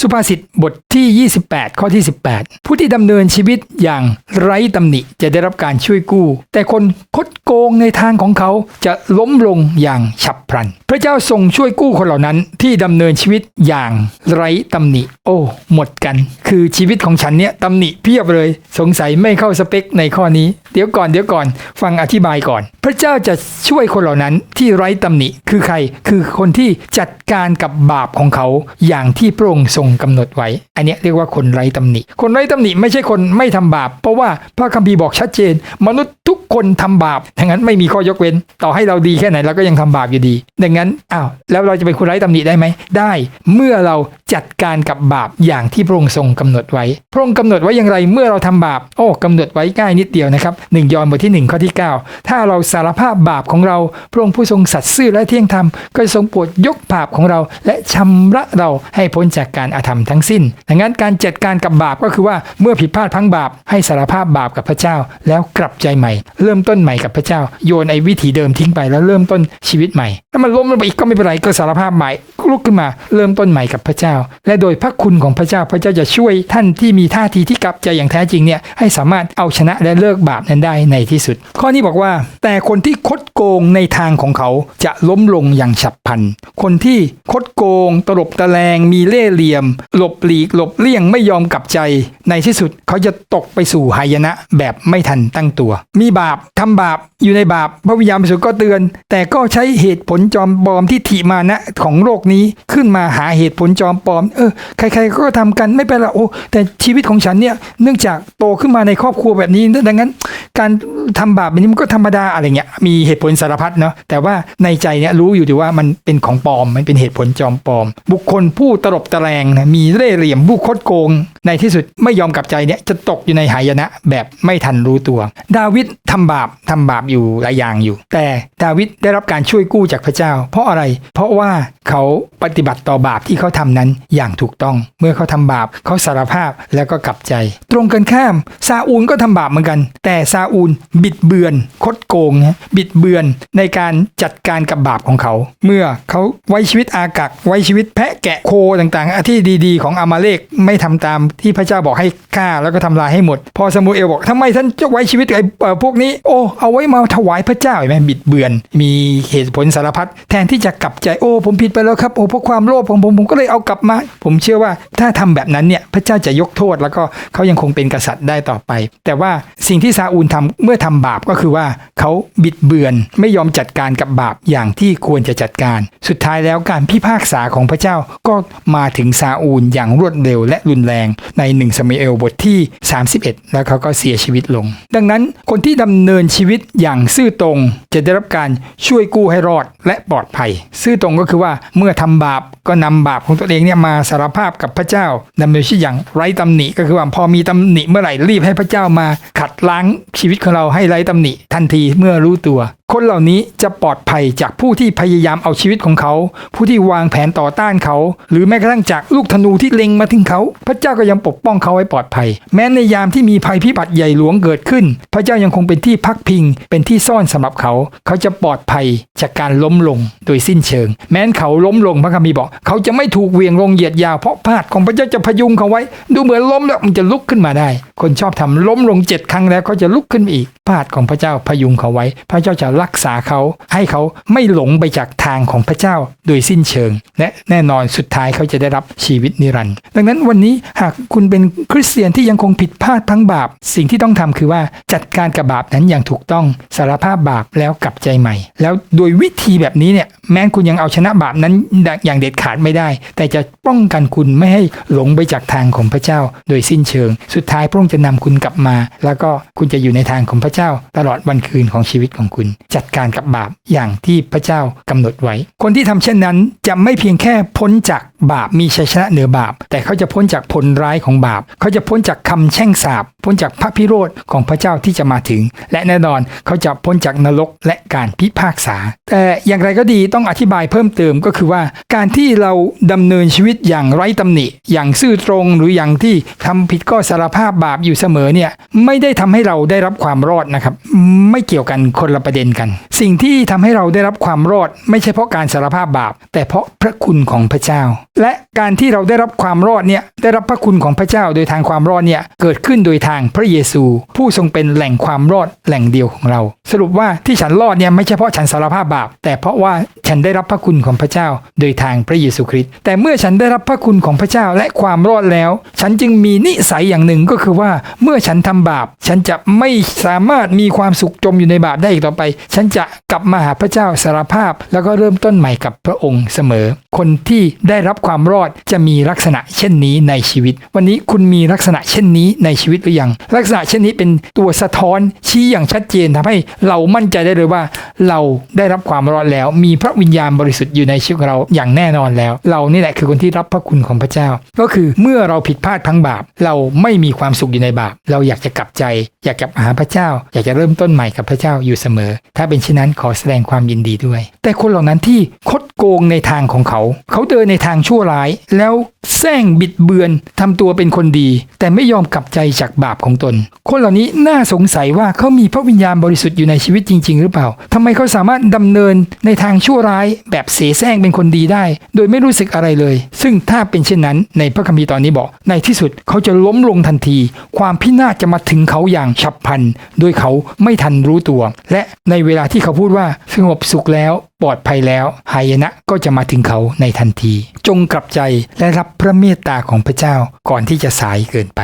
สุภาษิตบทที่ 28 ข้อที่ 18 ผู้ที่ดำเนินชีวิตอย่างไร้ตำหนิจะได้รับการช่วยกู้ แต่คนคดโกงในทางของเขาจะล้มลงอย่างฉับพลัน พระเจ้าทรงช่วยกู้คนเหล่านั้นที่ดำเนินชีวิตอย่างไร้ตำหนิ โอ้ หมดกัน คือชีวิตของฉันเนี่ยตำหนิเพียบเลย สงสัยไม่เข้าสเปคในข้อนี้ เดี๋ยวก่อนเดี๋ยวก่อน ฟังอธิบายก่อน พระเจ้าจะช่วยคนเหล่านั้นที่ไร้ตำหนิคือใคร คือคนที่จัดการกับบาปของเขาอย่างที่พระองค์ทรงกำหนดไว้ อันนี้เรียกว่าคนไร้ตำหนิ คนไร้ตำหนิไม่ใช่คนไม่ทำบาป เพราะว่าพระคัมภีร์บอกชัดเจน มนุษย์ทุกคนทำบาปดังนั้นไม่มีข้อยกเว้น ต่อให้เราดีแค่ไหนเราก็ยังทำบาปอยู่ดี ดังนั้นอ้าวแล้วเราจะเป็นคนไร้ตำหนิได้ไหมได้ เมื่อเรา จัดการกับบาปอย่างที่พระองค์ทรงกำหนดไว้ พระองค์กำหนดไว้อย่างไรเมื่อเราทำบาป โอ้กำหนดไว้ง่ายนิดเดียวนะครับหนึ่งยอห์นบทที่หนึ่งข้อที่เก้าถ้าเราสารภาพบาปของเรา พระองค์ผู้ทรงสัตย์ซื่อและเที่ยงธรรมก็ทรงโปรดยกบาปของเรา และชำระเราให้พ้นจากการอาธรรมทั้งสิ้นดังนั้นการจัดการกับบาปก็คือว่าเมื่อผิดพลาดพังบาป ให้สารภาพบาปกับพระเจ้า แล้วกลับใจใหม่ เริ่มต้นใหม่กับพระเจ้า โยนไอ้วิถีเดิมทิ้งไปแล้วเริ่มต้นชีวิตใหม่ถ้ามันล้มลงไปอีกก็ไม่เป็นไรก็สารภาพใหม่ลุกขึ้นมาเริ่มต้นใหม่กับพระเจ้าและโดยพระคุณของพระเจ้าพระเจ้าจะช่วยท่านที่มีท่าทีที่กลับใจอย่างแท้จริงเนี่ยให้สามารถเอาชนะและเลิกบาปนั้นได้ในที่สุด ข้อนี้บอกว่า แต่คนที่คดโกงในทางของเขาจะล้มลงอย่างฉับพลัน คนที่คดโกง ตลบตะแลง มีเล่ห์เหลี่ยม หลบหลีก หลบเลี่ยงไม่ยอมกลับใจ ในที่สุดเขาจะตกไปสู่หายนะแบบไม่ทันตั้งตัว มีบาปทำบาปอยู่ในบาปพระวิญญาณบริสุทธิ์ก็เตือน แต่ก็ใช้เหตุผลจอมปลอมที่ถิมานะของโลกนี้ขึ้นมาหาเหตุผลจอมปลอม เออ ใครๆ ก็ทำกันไม่เป็นไรโอ้ แต่ชีวิตของฉันเนี่ย เนื่องจากโตขึ้นมาในครอบครัวแบบนี้ ดังนั้น การทำบาปแบบนี้มันก็ธรรมดาอะไรเงี้ย มีเหตุผลสารพัดเนาะ แต่ว่าในใจเนี่ยรู้อยู่ดีว่ามันเป็นของปลอม มันเป็นเหตุผลจอมปลอม บุคคลผู้ตลบตะแลงนะ มีเล่ห์เหลี่ยมผู้คดโกง ในที่สุดไม่ยอมกลับใจเนี่ย จะตกอยู่ในหายนะแบบไม่ทันรู้ตัว ดาวิด ทำบาปทำบาปอยู่หลายอย่างอยู่ แต่ดาวิดได้รับการช่วยกู้จากพระเจ้า เพราะอะไร เพราะว่าเขาปฏิบัติต่อบาปที่เขาทำนั้นอย่างถูกต้อง เมื่อเขาทำบาปเขาสารภาพแล้วก็กลับใจ ตรงกันข้ามซาอูลก็ทำบาปเหมือนกัน แต่ซาอูลบิดเบือน คดโกงนะบิดเบือนในการจัดการกับบาปของเขา เมื่อเขาไว้ชีวิตอากักไว้ชีวิตแพะแกะโคต่างๆที่ดีๆ ของอามาเลกไม่ทำตามที่พระเจ้าบอกให้ฆ่าแล้วก็ทำลายให้หมด พอซามูเอลบอกทำไมท่านจะไว้ชีวิตไอ้เอ่อพวกนี้โอ้เอาไว้มาถวายพระเจ้าเห็นไหมบิดเบือน มีเหตุผลสารพัดแทนที่จะกลับใจโอ้ผมผิดไปแล้วครับโอ้เพราะความโลภของผมผมก็เลยเอากลับมา ผมเชื่อว่าถ้าทำแบบนั้นเนี่ยพระเจ้าจะยกโทษแล้วก็เขายังคงเป็นกษัตริย์ได้ต่อไป แต่ว่าสิ่งที่ซาอูลทำเมื่อทำบาปก็คือว่าเขาบิดเบือนไม่ยอมจัดการกับบาปอย่างที่ควรจะจัดการ สุดท้ายแล้วการพิพากษาของพระเจ้าก็มาถึงซาอูลอย่างรวดเร็วและรุนแรงในหนึ่งสมัยเอลบทที่ 31 แล้วเขาก็เสียชีวิตลง ดังนั้นคนที่ดำเนินชีวิตอย่างซื่อตรง จะได้รับการช่วยกู้ให้รอดและปลอดภัย ซื่อตรงก็คือว่าเมื่อทำบาปก็นำบาปของตัวเองเนี่ยมาสารภาพกับพระเจ้าดำเนินชีวิตอย่างไร้ตำหนิก็คือว่าพอมีตำหนิเมื่อไหร่รีบให้พระเจ้ามาขัดล้างชีวิตของเราให้ไร้ตำหนิทันทีเมื่อรู้ตัว คนเหล่านี้จะปลอดภัยจากผู้ที่พยายามเอาชีวิตของเขา ผู้ที่วางแผนต่อต้านเขา หรือแม้กระทั่งจากลูกธนูที่เล็งมาถึงเขา พระเจ้าก็ยังปกป้องเขาไว้ปลอดภัย แม้ในยามที่มีภัยพิบัติใหญ่หลวงเกิดขึ้น พระเจ้ายังคงเป็นที่พักพิง เป็นที่ซ่อนสำหรับเขา เขาจะปลอดภัยจากการล้มลงโดยสิ้นเชิง แม้นเขาล้มลงพระคัมภีร์บอกเขาจะไม่ถูกเวียงลงเหยียดยาวเพราะพาดของพระเจ้าจะพยุงเขาไว้ ดูเหมือนล้มแล้วมันจะลุกขึ้นมาได้ คนชอบทำล้มลงเจ็ดครั้งแล้วเขาจะลุกขึ้นมาอีกพาดของพระเจ้าพยุงเขาไว้ พระเจ้าจะรักษาเขาให้เขาไม่หลงไปจากทางของพระเจ้าโดยสิ้นเชิง และแน่นอนสุดท้ายเขาจะได้รับชีวิตนิรันดร์ดังนั้นวันนี้หากคุณเป็นคริสเตียนที่ยังคงผิดพลาดพลังบาป สิ่งที่ต้องทำคือว่าจัดการกับบาปนั้นอย่างถูกต้องสารภาพบาปแล้วกลับใจใหม่ แล้วโดยวิธีแบบนี้เนี่ยแม้คุณยังเอาชนะบาปนั้นอย่างเด็ดขาดไม่ได้ แต่จะป้องกันคุณไม่ให้หลงไปจากทางของพระเจ้า โดยสิ้นเชิง สุดท้ายพระองค์จะนำคุณกลับมา แล้วก็คุณจะอยู่ในทางของพระเจ้า ตลอดวันคืนของชีวิตของคุณ จัดการกับบาปอย่างที่พระเจ้ากำหนดไว้ คนที่ทำเช่นนั้นจะไม่เพียงแค่พ้นจากบาปมีชัยชนะเหนือบาป แต่เขาจะพ้นจากผลร้ายของบาป เขาจะพ้นจากคำแช่งสาปพ้นจากพระพิโรธของพระเจ้าที่จะมาถึง และแน่นอนเขาจะพ้นจากนรกและการพิพากษา แต่อย่างไรก็ดีต้องอธิบายเพิ่มเติมก็คือว่า การที่เราดำเนินชีวิตอย่างไร้ตำหนิ อย่างซื่อตรงหรืออย่างที่ทำผิดก็สารภาพบาปอยู่เสมอเนี่ยไม่ได้ทำให้เราได้รับความรอดนะครับ ไม่เกี่ยวกันคนละประเด็นกัน สิ่งที่ทำให้เราได้รับความรอด ไม่ใช่เพราะการสารภาพบาป แต่เพราะพระคุณของพระเจ้า และการที่เราได้รับความรอดเนี่ยได้รับพระคุณของพระเจ้าโดยทางความรอดเนี่ยเกิดขึ้นโดยทางพระเยซู ผู้ทรงเป็นแหล่งความรอดแหล่งเดียวของเรา สรุปว่าที่ฉันรอดเนี่ยไม่ใช่เพราะฉันสารภาพบาป แต่เพราะว่าฉันได้รับพระคุณของพระเจ้า โดยทางพระเยซูคริสต์แต่เมื่อฉันได้รับพระคุณของพระเจ้าและความรอดแล้ว ฉันจึงมีนิสัยอย่างหนึ่งก็คือว่า เมื่อฉันทำบาป ฉันจะไม่สามารถมีความสุขจมอยู่ในบาปได้อีกต่อไป ฉันจะกลับมาหาพระเจ้าสารภาพ แล้วก็เริ่มต้นใหม่กับพระองค์เสมอ คนที่ได้รับความรอดจะมีลักษณะเช่นนี้ในชีวิต วันนี้คุณมีลักษณะเช่นนี้ในชีวิตหรือยัง ลักษณะเช่นนี้เป็นตัวสะท้อนชี้อย่างชัดเจนทำให้เรามั่นใจได้เลยว่า เราได้รับความรอดแล้ว มีพระวิญญาณบริสุทธิ์อยู่ในชีวิตของเราอย่างแน่นอนแล้ว เรานี่แหละคือคนที่รับพระคุณของพระเจ้า ก็คือเมื่อเราผิดพลาดทั้งบาป เราไม่มีความสุขอยู่ในบาป เราอยากจะกลับใจ อยากกลับหาพระเจ้า อยากจะเริ่มต้นใหม่กับพระเจ้าอยู่เสมอ ถ้าเป็นเช่นนั้นขอแสดงความยินดีด้วย แต่คนเหล่านั้นที่คดโกงในทางของเขา เขาเดินในทางชั่วร้ายแล้วแซงบิดเบือนทำตัวเป็นคนดี แต่ไม่ยอมกลับใจจากบาปของตน คนเหล่านี้น่าสงสัยว่าเขามีพระวิญญาณบริสุทธิ์อยู่ในชีวิตจริง ๆ หรือเปล่าทำไมเขาสามารถดำเนินในทางชั่วร้าย แบบเสแสร้งเป็นคนดีได้ โดยไม่รู้สึกอะไรเลย ซึ่งถ้าเป็นเช่นนั้น ในพระคัมภีร์ตอนนี้บอก ในที่สุดเขาจะล้มลงทันที ความพินาศจะมาถึงเขาอย่างฉับพลัน โดยเขาไม่ทันรู้ตัว และในเวลาที่เขาพูดว่าสงบสุขแล้ว ปลอดภัยแล้วหายนะก็จะมาถึงเขาในทันที จงกลับใจและรับพระเมตตาของพระเจ้าก่อนที่จะสายเกินไป